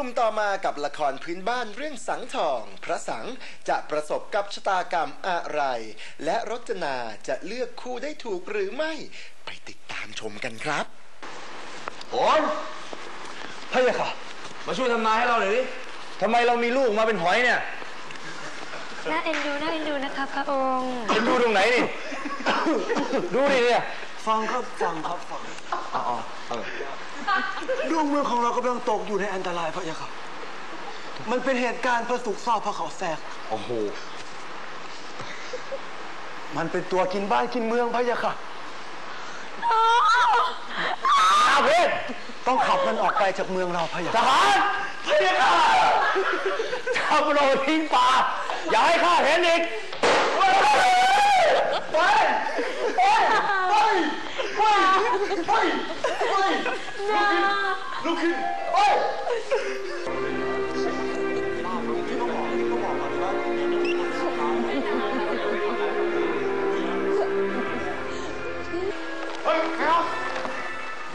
ลุ่มต่อมากับละครพื้นบ้านเรื่องสังทอง พระสังจะประสบกับชะตากรรมอะไร และรจนาจะเลือกคู่ได้ถูกหรือไม่ ไปติดตามชมกันครับโอ้ยพะยะค่ะ มาช่วยทำนายให้เราหน่อยดิทำไมเรามีลูกมาเป็นหอยเนี่ย น่าเอ็นดูน่าเอ็นดูนะคะพระองค์ เป็นดูตรงไหนนี่ ดูดิเนี่ย ฟังครับฟังครับฟัง ดวงเมืองของเรากำลังตกอยู่ในอันตรายพระยะค่ะ มันเป็นเหตุการณ์ประสุกเศร้าพระเขาแทรก โอ้โห มันเป็นตัวกินบ้านกินเมืองพระยะค่ะอาเพชรต้องขับมันออกไปจากเมืองเราพระยะทค่ะหารพะยะค่ะจับเราทิ้งป่า อย่าให้ข้าเห็นอีกไปไปไปไปไปไป ไปลุกขึ้นไปเฮ้ยแมว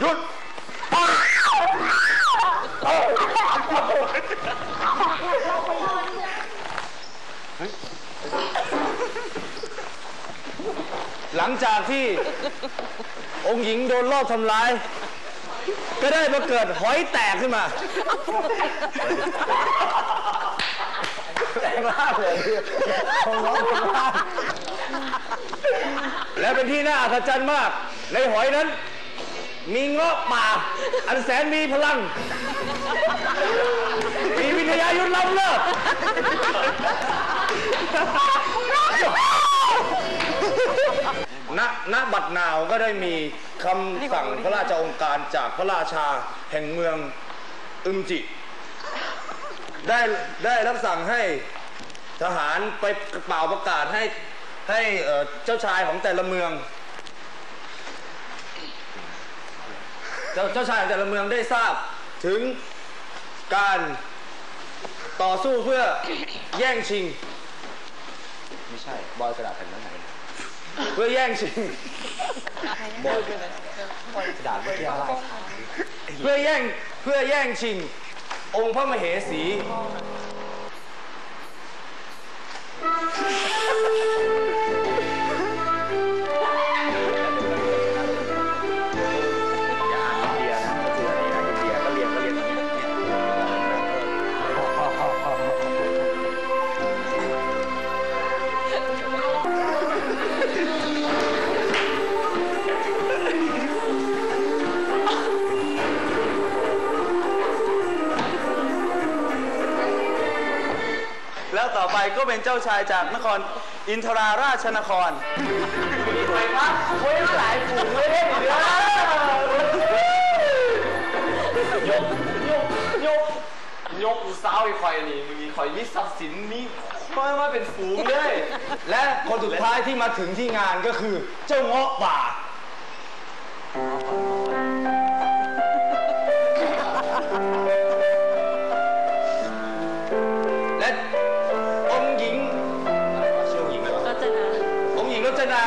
หยุดหลังจากที่องค์หญิงโดนลอบทำร้าย ก็ได้มาเกิดหอยแตกขึ้นมา แตกล่างเลยของน้องแตกล่างและเป็นที่น่าอัศจรรย์มาก ในหอยนั้น มีเงาะป่า อันแสนมีพลัง มีวิทยายุทธล้ำเลิศณณบัดนาวก็ได้มี คำสั่งพระราชองค์การจากพระราชาแห่งเมืองอึมจิ ได้ได้รับสั่งให้ทหารไปเป่าประกาศให้ให้เอ่อเจ้าชายของแต่ละเมือง เจ้าเจ้าชายของแต่ละเมืองได้ทราบถึงการต่อสู้เพื่อแย่งชิง ไม่ใช่ บอยกระดาษแผ่นนั้นไหน เพื่อแย่งชิงบอกระดาเมื่อกี้อะไรเพื่อแย่งเพื่อแย่งชิง องค์พระมเหสี แล้วต่อไปก็เป็นเจ้าชายจากนครอินทราราชนครมีใครครับโอ้ยหลายฝูงเลยเดี๋ยวยกยกยกยกสาวไอ้คอยนี่มึงมีคอยมีทรัพย์สินมีคอยมาเป็นฝูงเลย และคนสุดท้ายที่มาถึงที่งานก็คือ เจ้าเงาะป่า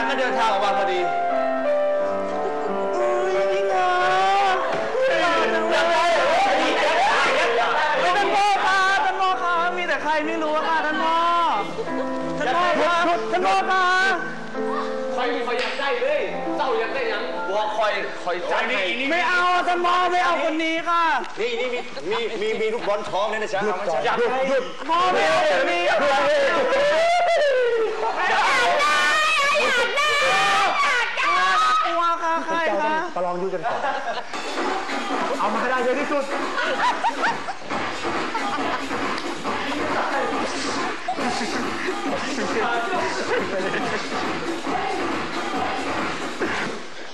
ก็เดินทางออกมาพอดีไม่ต้องโง่ค่ะท่านโง่ค่ะมีแต่ใครไม่รู้ค่ะท่านโง่ท่านโง่ค่ะท่านโง่ค่ะคอยคอยอยากได้เลย เจ้าอยากได้ยังบัวคอยคอยใจให้ไม่เอาท่านหมอไม่เอาคนนี้ค่ะ นี่นี่มีมีมีมีลูกบอลท้องเนี่ยนะจ๊ะเอาไม่ใช่หยุดหยุดหมอไม่เอาคนนี้ องดูกันก่อน เอามาให้ได้เยอะที่สุด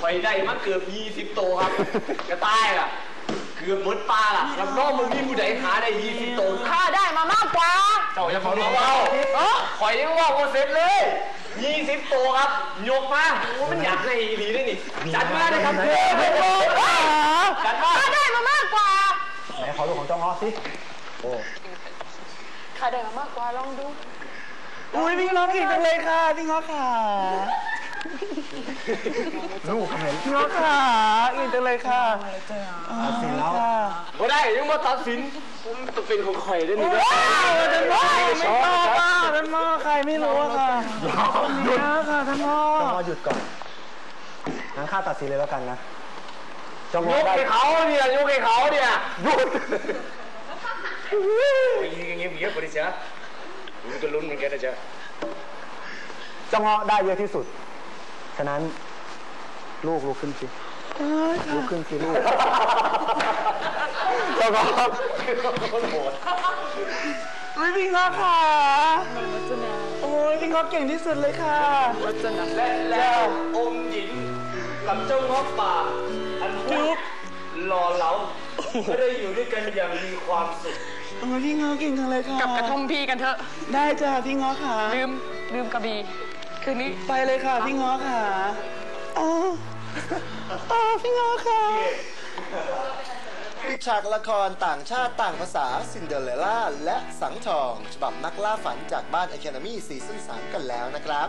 คอยได้มาเกือบ20ตัวครับ กระต่ายล่ะ เกือบหมดปลาล่ะรับรองมึงมีผู้ใดหาได้20ตัวข้าได้มามากกว่า เจ้าอย่ามาเบาๆเออคอยยังว่าโมเสร็จเลย 20ตัวครับยกมาโอ้มันอยากได้อีหลีด้วยนี่จัดมาเลยครับเพื่อนจัดมาข้าได้มามากกว่าไหนขอดูของเจ้าง้อสิข้าได้มามากกว่าลองดูอุ้ยพี่ง้อเก่งจังเลยค่ะพี่ง้อค่ะลูกเห็นพี่ง้อค่ะเก่งจังเลยค่ะเสร็จแล้วบ่ได้ยังมาตัดสินผมจะเป็นของข่อยได้หนึ่งท่านพ่อไม่ชอบค่ะท่านพ่อใครไม่รู้อะค่ะหยุดค่ะ ท่านพ่อจงอหยุดก่อนงั้นข้าตัดสินเลยแล้วกันนะจงยอกได้ให้เขาเนี่ยยกให้เขาเนี่ยหยุดอย่างเงี้ยเงี้ยบริเชียมันก็ลุ้นเหมือนกันนะจ๊ะจงอได้เยอะที่สุด ฉะนั้น ลูกลุกขึ้นสิลุกขึ้นสิลูกจงอไม่พี่งอค่ะ โอ้ยพี่งอเก่งที่สุดเลยค่ะและแล้วองค์หญิงกับเจ้าง้อป่า อันพูดหล่อเหลาก็ได้อยู่ด้วยกันอย่างมีความสุขโอ้ยพี่งอเก่งจังเลยค่ะกลับกระท่อมพี่กันเถอะ ได้จ้ะพี่งอค่ะ ลืมลืมกระบี่คืนนี้ไปเลยค่ะพี่งอค่ะอ๋ออ๋อพี่งอค่ะ ปิดฉากละครต่างชาติต่างภาษาซินเดอเรลล่าและสังทอง ฉบับนักล่าฝันจากบ้าน Academy ซีซั่น3กันแล้วนะครับ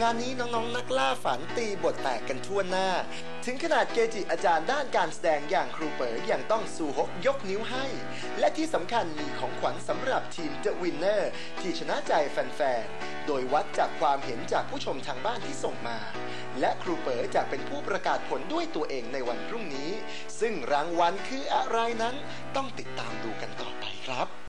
งานนี้น้องๆนักล่าฝันตีบทแตกกันทั่วหน้า ถึงขนาดเกจิอาจารย์ด้านการแสดงอย่างครูเป๋ยอย่างต้องซูฮกยกนิ้วให้ และที่สำคัญมีของขวัญสำหรับทีม The Winner ที่ชนะใจแฟนๆ โดยวัดจากความเห็นจากผู้ชมทางบ้านที่ส่งมา และครูเป๋อจะเป็นผู้ประกาศผลด้วยตัวเองในวันพรุ่งนี้ ซึ่งรางวัลคืออะไรนั้นต้องติดตามดูกันต่อไปครับ